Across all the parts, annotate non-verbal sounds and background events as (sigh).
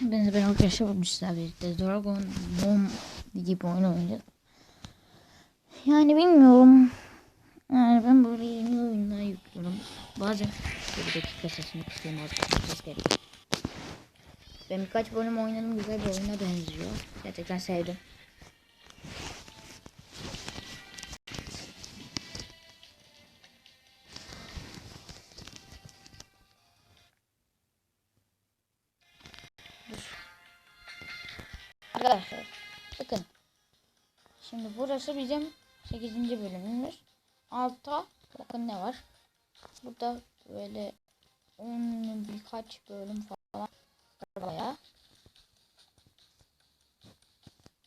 Ben ben arkadaşlar bulmuşlar birlikte Dragon Bomb gibi oyun oynadık. Yani bilmiyorum. Yani ben böyle yeni oyunlar yüklüyorum. Bazen bir dakika sesini. Ses geliyor. Ben birkaç bölüm oynadım. Güzel bir oyuna benziyor. Gerçekten sevdim. Arkadaşlar bakın. Şimdi burası bizim 8. bölümümüz. Altta bakın ne var. Burada böyle 10 birkaç bölüm falan baya.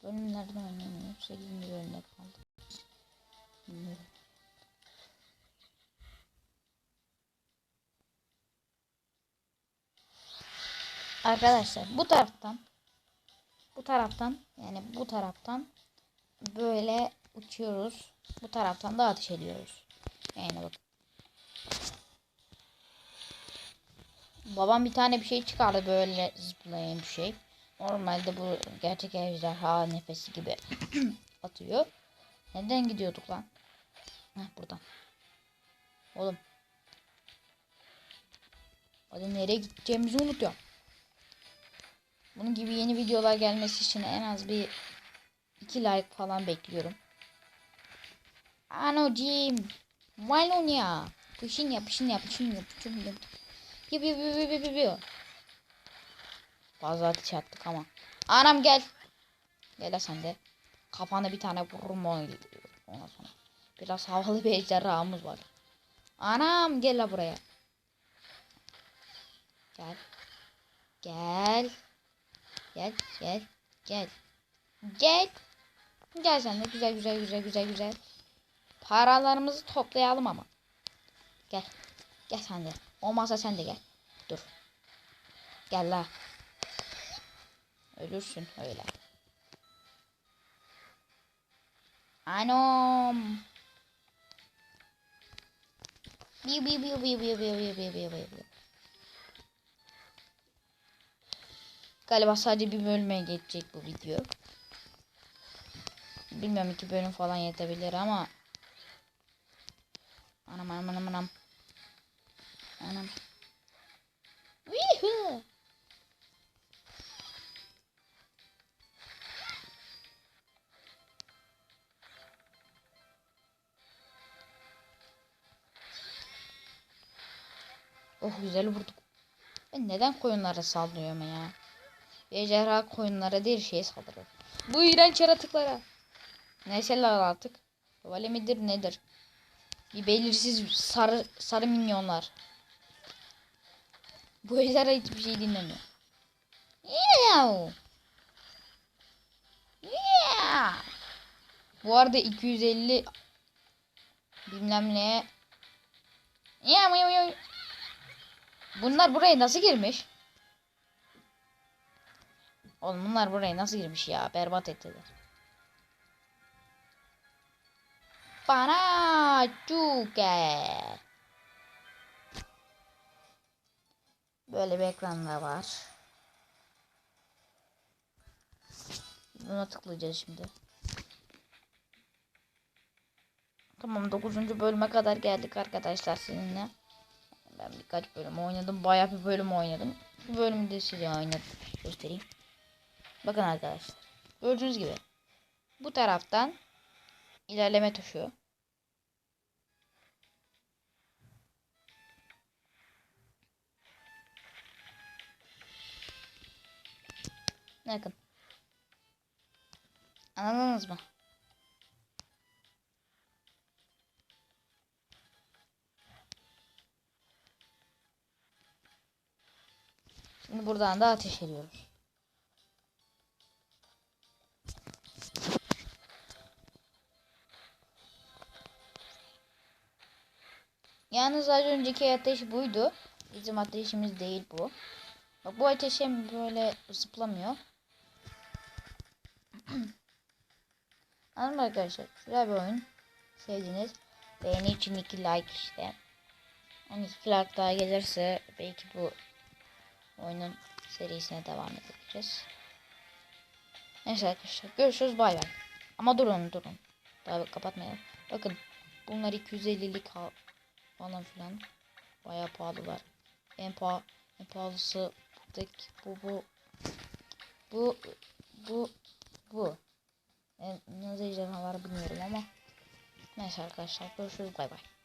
Bölümlerden oynamıyorum. 8. bölümde kaldı. Arkadaşlar bu taraftan bu taraftan yani bu taraftan böyle uçuyoruz. Bu taraftan da ateş ediyoruz. Yani bak. Babam bir tane bir şey çıkardı böyle zıplayan bir şey. Normalde bu gerçek ejderha nefesi gibi (clears throat) atıyor. Neden gidiyorduk lan? Heh buradan. Oğlum. Hadi nereye gideceğimizi unutuyorum. Bunun gibi yeni videolar gelmesi için en az bir 2 like falan bekliyorum. Anocim. Valonia. Pışın yap, pışın yap, pışın yap, pışın yap. Yap, yap, yap, yap, yap, yap. Fazla ateş attık ama. Anam gel. Gel sen de. Kafana bir tane vururum ondan sonra. Biraz havalı bir ejderhamız var. Anam gel la buraya. Gel. Gel. Gel gel gel. Gel. Gel sen de güzel güzel güzel güzel güzel. Paralarımızı toplayalım ama. Gel. Gel sen de. Olmazsa sen de gel. Dur. Gel la. Ölürsün öyle. Anam. Biu biu biu biu biu biu biu biu biu biu. Galiba sadece bir bölüme geçecek bu video. Bilmiyorum iki bölüm falan yetebilir ama. Anam anam anam anam. Anam. Woohoo! Oh güzel vurduk. Ben neden koyunlara saldırıyorum ya? Ejderha koyunlara değil şey saldırır. Bu iğrenç yaratıklara. Neyseler artık. Vale midir nedir? Bir belirsiz sarı sarı minyonlar. Bu ejderha hiçbir şey dinlemiyor. Yeah. Yeah. Bu arada 250 bilmem ne. Yeah, yeah, yeah. Bunlar buraya nasıl girmiş? Oğlum bunlar buraya nasıl girmiş ya? Berbat ettiler. Bana cuke. Böyle bir ekranla var. Buna tıklayacağız şimdi. Tamam 9. bölüme kadar geldik arkadaşlar sizinle. Ben birkaç bölüm oynadım. Bayağı bir bölüm oynadım. Bu bölümü de size oynadım. Göstereyim. Bakın arkadaşlar. Gördüğünüz gibi. Bu taraftan ilerleme tuşu. Bakın. Anladınız mı? Şimdi buradan da ateş ediyoruz. Yalnız az önceki ateş buydu. Bizim ateşimiz değil bu. Bak bu ateş hem böyle zıplamıyor. (clears throat) Anladın arkadaşlar? Güzel bir oyun. Sevdiniz. Beğeni için 2 like işte. 12 like daha gelirse belki bu oyunun serisine devam edeceğiz. Neyse arkadaşlar görüşürüz bay bay. Ama durun durun. Daha kapatmayalım. Bakın bunlar 250'lik ha- falan filan. Bayağı pahalılar. En, paha en pahalısı buradaki bu bu bu bu bu. En, ne canavar bilmiyorum ama. Neyse arkadaşlar görüşürüz bay bay.